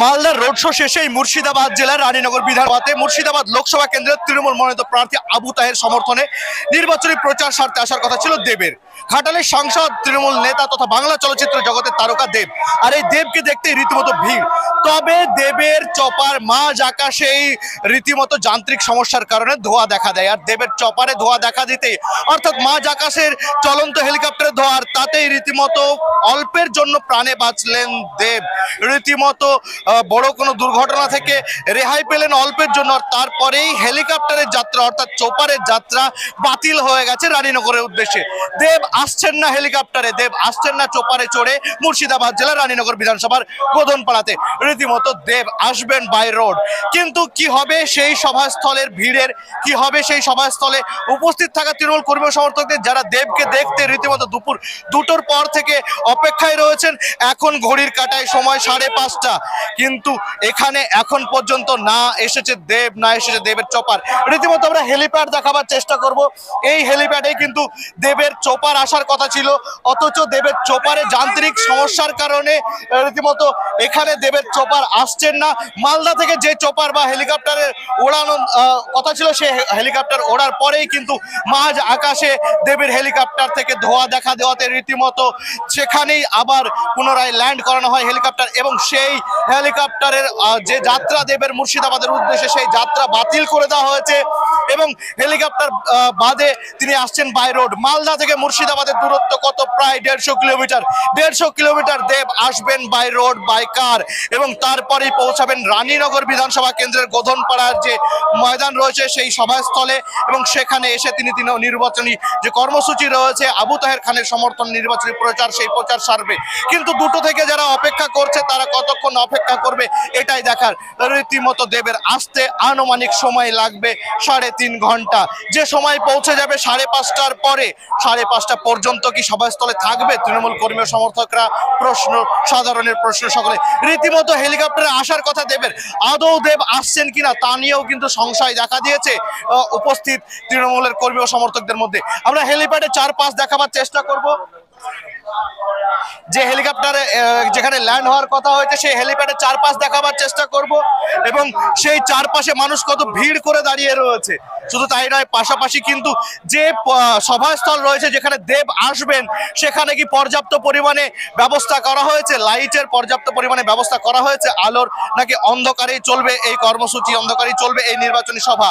মালদার road show শেষেই মুর্শিদাবাদ জেলার রানীনগর বিধানসভাতে মুর্শিদাবাদ লোকসভা কেন্দ্রের তৃণমূল মনোনীত প্রার্থী আবু তাহের সমর্থনে নির্বাচনী প্রচার স্বার্থে আসার কথা ছিল দেবের। ঘাটালের সাংসদ তৃণমূল নেতা তথা বাংলা চলচ্চিত্র জগতের তারকা দেব। আর এই দেবকে দেখতে রীতিমতো ভিড়। তবে দেবের চপার মাঝ আকাশেই রীতিমতো যান্ত্রিক সমস্যার কারণে ধোয়া দেখা দেয়। আর দেবের চপারে ধোয়া দেখা দিতে অর্থাৎ মাঝ আকাশের চলন্ত হেলিকপ্টারের ধোয়ার তাতেই রীতিমতো অল্পের জন্য প্রাণে বাঁচলেন দেব। রীতিমতো বড় কোনো দুর্ঘটনা থেকে রেহাই পেলেন অল্পের জন্য, আর তারপরেই হেলিকপ্টারের যাত্রা, অর্থাৎ চোপারের যাত্রা বাতিল হয়ে গেছে রানীনগরের উদ্দেশ্যে। দেব আসছেন না হেলিকপ্টারে, দেব আসছেন না চোপারে চড়ে মুর্শিদাবাদ জেলার রানীনগর বিধানসভার গোধনপাড়াতে। রীতিমতো দেব আসবেন বাই রোড। কিন্তু কি হবে সেই সভাস্থলের ভিড়ের, কি হবে সেই সভাস্থলে উপস্থিত থাকা তৃণমূল কর্মী সমর্থকদের যারা দেবকে দেখতে রীতিমতো দুপুর, দুটোর পর থেকে অপেক্ষায় রয়েছেন, এখন ঘড়ির কাটায় সময় সাড়ে পাঁচটা। কিন্তু এখানে এখন পর্যন্ত না এসেছে দেব, না এসেছে দেবের চপার। রীতিমতো আমরা হেলিপ্যাড দেখাবার চেষ্টা করব। এই হেলিপ্যাডে কিন্তু দেবের চপার আসার কথা ছিল, অথচ দেবের চোপারে যান্ত্রিক সমস্যার কারণে রীতিমতো এখানে দেবের চোপার আসছেন না। মালদা থেকে যে চোপার বা হেলিকপ্টারের ওড়ানো কথা ছিল, সে হেলিকপ্টার ওড়ার পরেই কিন্তু মাঝ আকাশে দেবের হেলিকপ্টার থেকে ধোয়া দেখা দেওয়াতে রীতিমতো সেখানেই আবার পুনরায় ল্যান্ড করানো হয় হেলিকপ্টার এবং সেই হেলিকপ্টারের যে যাত্রা দেবের মুর্শিদাবাদের উদ্দেশ্যে সেই যাত্রা বাতিল করে দেওয়া হয়েছে এবং হেলিকপ্টার বাদে তিনি আসছেন বাই রোড। মালদা থেকে মুর্শিদাবাদের দূরত্ব কত? প্রায় দেড়শো কিলোমিটার। দেড়শো কিলোমিটার দেব আসবেন বাই রোড বাই কার এবং তারপরেই পৌঁছাবেন রানীনগর বিধানসভা কেন্দ্রের গোধনপাড়ার যে ময়দান রয়েছে সেই সভাস্থলে এবং সেখানে এসে তিনি তিনি নির্বাচনী যে কর্মসূচি রয়েছে, আবু তাহের খানের সমর্থন নির্বাচনী প্রচার, সেই প্রচার সারবে। কিন্তু দুটো থেকে যারা অপেক্ষা করছে, তারা কতক্ষণ অপেক্ষা করবে এটাই দেখার। রীতিমতো দেবের আসতে আনুমানিক সময় লাগবে সাড়ে তিন ঘণ্টা। যে সময় পৌঁছে যাবে সাড়ে পাঁচটার পরে, সাড়ে পাঁচটা পর্যন্ত কি সভাস্থলে থাকবে? তৃণমূল কর্মী সমর্থকরা প্রশ্ন, সাধারণের প্রশ্ন সকলে। রীতিমতো হেলিকপ্টারে আসার কথা দেবের। আদৌ দেব আসছেন কিনা তা নিয়েও কিন্তু সংশয় দেখা দিয়েছে উপস্থিত তৃণমূলের কর্মী সমর্থকদের মধ্যে। আমরা হেলিপ্যাডে চার পাঁচ দেখাবার চেষ্টা করব। যে হেলিকপ্টারে যেখানে ল্যান্ড হওয়ার কথা হয়েছে, সেই হেলিপ্যাডের চারপাশ দেখাবার চেষ্টা করব এবং সেই চারপাশে মানুষ কত ভিড় করে দাঁড়িয়ে রয়েছে। শুধু তাই নয়, পাশাপাশি কিন্তু যে সভাস্থল রয়েছে, যেখানে দেব আসবেন, সেখানে কি পর্যাপ্ত পরিমাণে ব্যবস্থা করা হয়েছে? লাইটের পর্যাপ্ত পরিমাণে ব্যবস্থা করা হয়েছে? আলোর নাকি অন্ধকারেই চলবে? এই কর্মসূচি অন্ধকারেই চলবে? এই নির্বাচনী সভা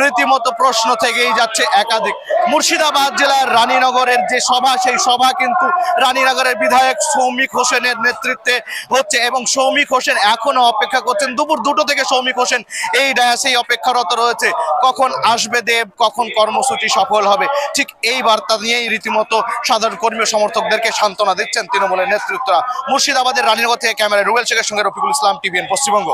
রীতিমতো প্রশ্ন থেকেই যাচ্ছে একাধিক। মুর্শিদাবাদ জেলার রানীনগরের যে সভা, সেই সভা কিন্তু রানীনগরের বিধায়ক সৌমিক হোসেনের নেতৃত্বে হচ্ছে এবং সৌমিক হোসেন এখনও অপেক্ষা করছেন। দুপুর দুটো থেকে সৌমিক হোসেন এই ডায়াসেই অপেক্ষারত রয়েছে। কখন আসবে দেব, কখন কর্মসূচি সফল হবে, ঠিক এই বার্তা নিয়েই রীতিমতো সাধারণ কর্মী সমর্থকদেরকে সান্ত্বনা দিচ্ছেন তৃণমূলের নেতৃত্বরা। মুর্শিদাবাদের রানীনগর থেকে ক্যামেরায় রুবেল শেখের সঙ্গে রফিকুল ইসলাম, টিভিএন পশ্চিমবঙ্গ।